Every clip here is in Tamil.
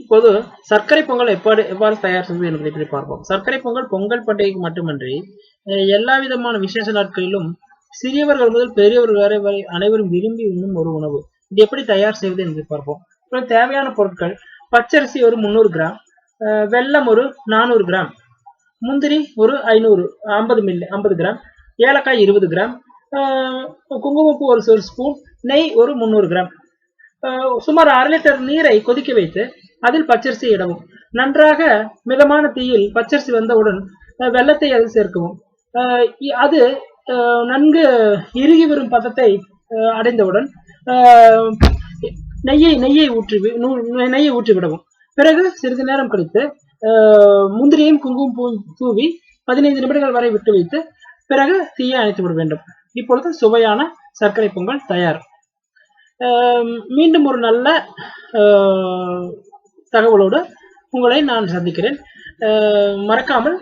இப்போது சர்க்கரை பொங்கல் எப்பாடு எவ்வாறு தயார் செய்வது என்பதை பற்றி பார்ப்போம். சர்க்கரை பொங்கல் பொங்கல் பண்டிகைக்கு மட்டுமன்றி எல்லா விதமான விசேஷ நாட்களிலும் சிறியவர்கள் முதல் பெரியவர்கள் வரை வரை அனைவரும் விரும்பி உண்ணும் ஒரு உணவு. இது எப்படி தயார் செய்வது என்று பார்ப்போம். இப்போ தேவையான பொருட்கள் பச்சரிசி ஒரு முந்நூறு கிராம் அஹ், வெல்லம் ஒரு நானூறு கிராம் முந்திரி ஒரு ஐநூறு ஐம்பது மில்லி ஐம்பது கிராம் ஏலக்காய் இருபது கிராம் அஹ், குங்குமப்பூ ஒரு ஒரு ஸ்பூன் நெய் ஒரு முந்நூறு கிராம். சுமார் அரை லிட்டர் நீரை கொதிக்க வைத்து அதில் பச்சரிசி இடவும். நன்றாக மிதமான தீயில் பச்சரிசி வந்தவுடன் அஹ், வெல்லத்தை அதில் சேர்க்கவும். அது அஹ், நன்கு இறுகி வரும் பதத்தை அஹ், அடைந்தவுடன் நெய்யை நெய்யை ஊற்றி வி- நூ- நெய்யை ஊற்றி விடவும். பிறகு சிறிது நேரம் கழித்து முந்திரியும் குங்குமம் பூ- தூவி பதினைந்து நிமிடங்கள் வரை விட்டு வைத்து பிறகு தீயை அணைத்து விட வேண்டும். இப்பொழுது சுவையான சர்க்கரை பொங்கல் தயார். மீண்டும் ஒரு நல்ல தகவலோடு உங்களை நான் சந்திக்கிறேன். மறக்காமல்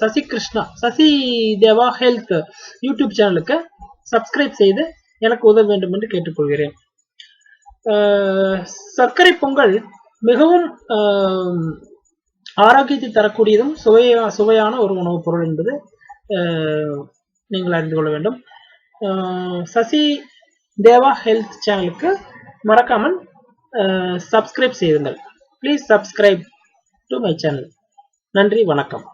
சசி கிருஷ்ணா சசி தேவா ஹெல்த் யூடியூப் சேனலுக்கு சப்ஸ்கிரைப் செய்து எனக்கு உதவ வேண்டும் என்று கேட்டுக்கொள்கிறேன். சர்க்கரை பொங்கல் மிகவும் ஆரோக்கியத்தை தரக்கூடியதும் சுவையா சுவையான ஒரு உணவுப் பொருள் என்பது நீங்கள் அறிந்து கொள்ள வேண்டும். சசி தேவா ஹெல்த் சேனலுக்கு மறக்காமல் சப்ஸ்கிரைப் செய்யுங்கள் please subscribe to my channel நன்றி வணக்கம்.